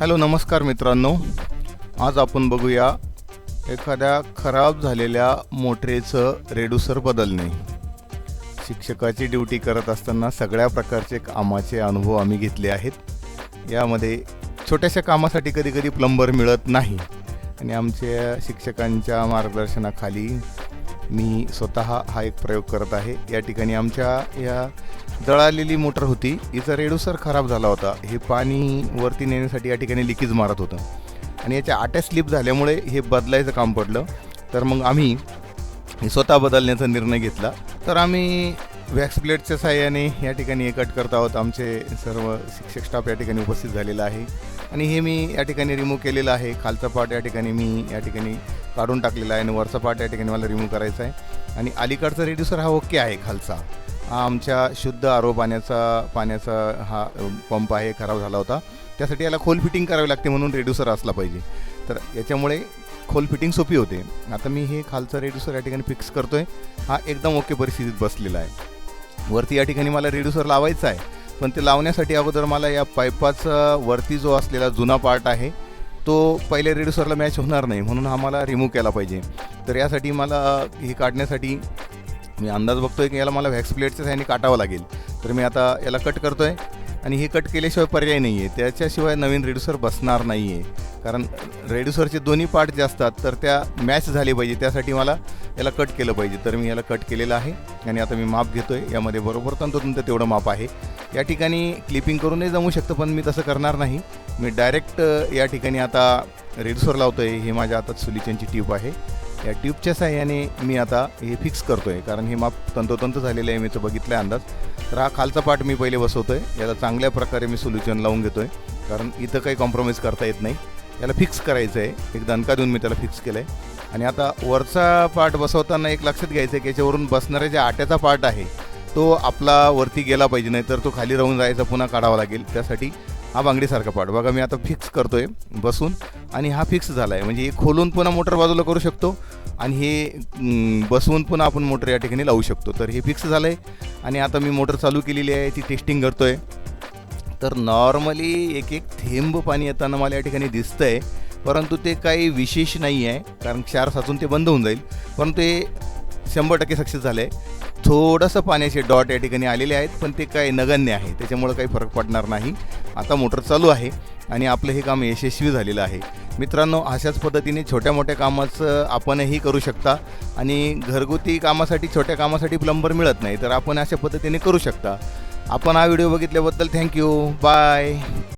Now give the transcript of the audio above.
Hello नमस्कार मित्रांनो. आज आपण बघूया एखाद्या खराब झालेल्या मोटरेचं रेड्युसर बदलणे. शिक्षकाची ड्युटी करत असताना सगळ्या प्रकारचे कामाचे अनुभव आम्ही घेतले आहेत. यामध्ये छोट्याशा कामासाठी कधी कधी प्लंबर मिळत नाही. आणि आमच्या शिक्षकांच्या मार्गदर्शनाखाली मी स्वतः हा एक प्रयोग करत आहे. या ठिकाणी आमच्या या दळालेली मोटर होती. हिचा रेडूसर खराब झाला होता. हे पाणी वरती नेण्यासाठी या ठिकाणी लिकेज मारत होतं. आणि याच्या आट्या स्लिप झाल्यामुळे हे बदलायचं काम पडलं. तर मग आम्ही स्वतः बदलण्याचा निर्णय घेतला. तर आम्ही वॅक्स प्लेटच्या साह्याने या ठिकाणी हे कट करत आहोत. आमचे सर्व शिक्षक स्टाफ या ठिकाणी उपस्थित झालेला आहे. आणि हे मी या ठिकाणी रिमूव्ह केलेलं आहे. खालचा पार्ट या ठिकाणी मी या ठिकाणी काढून टाकलेला आहे आणि वरचा पार्ट या ठिकाणी मला रिमूव्ह करायचा आहे. आणि अलीकडचा रेड्युसर हा ओके आहे खालचा. हा आमच्या शुद्ध आरो पाण्याचा पाण्याचा हा पंप आहे खराब झाला होता. त्यासाठी याला खोल फिटिंग करावी लागते म्हणून रेड्युसर असला पाहिजे. तर याच्यामुळे खोल फिटिंग सोपी होते. आता मी हे खालचं रेड्युसर या ठिकाणी फिक्स करतो आहे हा एकदम ओके परिस्थितीत बसलेला आहे. वरती या ठिकाणी मला रेड्युसर लावायचा आहे. पण ते लावण्यासाठी अगोदर मला या पाईपाचा वरती जो असलेला जुना पार्ट आहे तो पहिल्या रेड्युसरला मॅच होणार नाही म्हणून हा मला रिमूव्ह केला पाहिजे. तर यासाठी मला हे काढण्यासाठी मी अंदाज बघतोय की याला मला व्हॅक्स प्लेटच्या साह्याने काटावं लागेल. तर मी आता याला कट करतोय. आणि हे कट केल्याशिवाय पर्याय नाही आहे त्याच्याशिवाय नवीन रेड्युसर बसणार नाही आहे कारण रेड्युसरचे दोन्ही पार्ट जे असतात तर त्या मॅच झाले पाहिजे. त्यासाठी मला याला कट केलं पाहिजे. तर मी याला कट केलेलं आहे. आणि आता मी माप घेतो आहे यामध्ये बरोबर तंतोतंत तेवढं माप आहे. या ठिकाणी क्लिपिंग करूनही जमू शकतं पण मी तसं करणार नाही. मी डायरेक्ट या ठिकाणी आता रेड्युसर आहे हे माझ्या आता सुलिचनची ट्यूब आहे. या ट्यूबच्या साह्याने मी आता हे फिक्स करतो आहे कारण हे माप तंतोतंत झालेलं आहे मी तर बघितलं आहे अंदाज. तर हा खालचा पार्ट मी पहिले बसवतो आहे याला चांगल्या प्रकारे मी सोल्युशन लावून घेतो आहे कारण इथं काही कॉम्प्रोमाइज करता येत नाही. याला फिक्स करायचं आहे एक दणका देऊन मी त्याला फिक्स केलं आहे आणि आता वरचा पार्ट बसवताना एक लक्षात घ्यायचं आहे की याच्यावरून बसणाऱ्या ज्या आट्याचा पार्ट आहे तो आपला वरती गेला पाहिजे. नाही तर तो खाली राहून जायचा पुन्हा काढावा लागेल. त्यासाठी हा बांगडीसारखा पार्ट बघा मी आता फिक्स करतोय बसून आणि हा फिक्स झाला आहे म्हणजे हे खोलून पुन्हा मोटर बाजूला करू शकतो आणि हे बसवून पुन्हा आपण मोटर या ठिकाणी लावू शकतो. तर हे फिक्स झालं आहे आणि आता मी मोटर चालू केलेली आहे ती टेस्टिंग करतो आहे तर नॉर्मली एक एक थेंब पाणी येताना मला या ठिकाणी दिसतं आहे परंतु ते काही विशेष नाही आहे कारण क्षार साचून ते बंद होऊन जाईल. परंतु ते शंभर टक्के सक्सेस झालं आहे थोडंसं पाण्याचे डॉट या ठिकाणी आलेले आहेत पण ते काही नगण्य आहे त्याच्यामुळं काही फरक पडणार नाही. आता मोटर चालू आहे आणि आपलं हे काम यशस्वी झालेलं आहे. मित्रांनो अशाच पद्धतीने छोट्या मोठ्या कामाचं आपणही करू शकता आणि घरगुती कामासाठी छोट्या कामासाठी प्लंबर मिळत नाही तर आपण अशा पद्धतीने करू शकता. आपण हा व्हिडिओ बघितल्याबद्दल थँक्यू. बाय.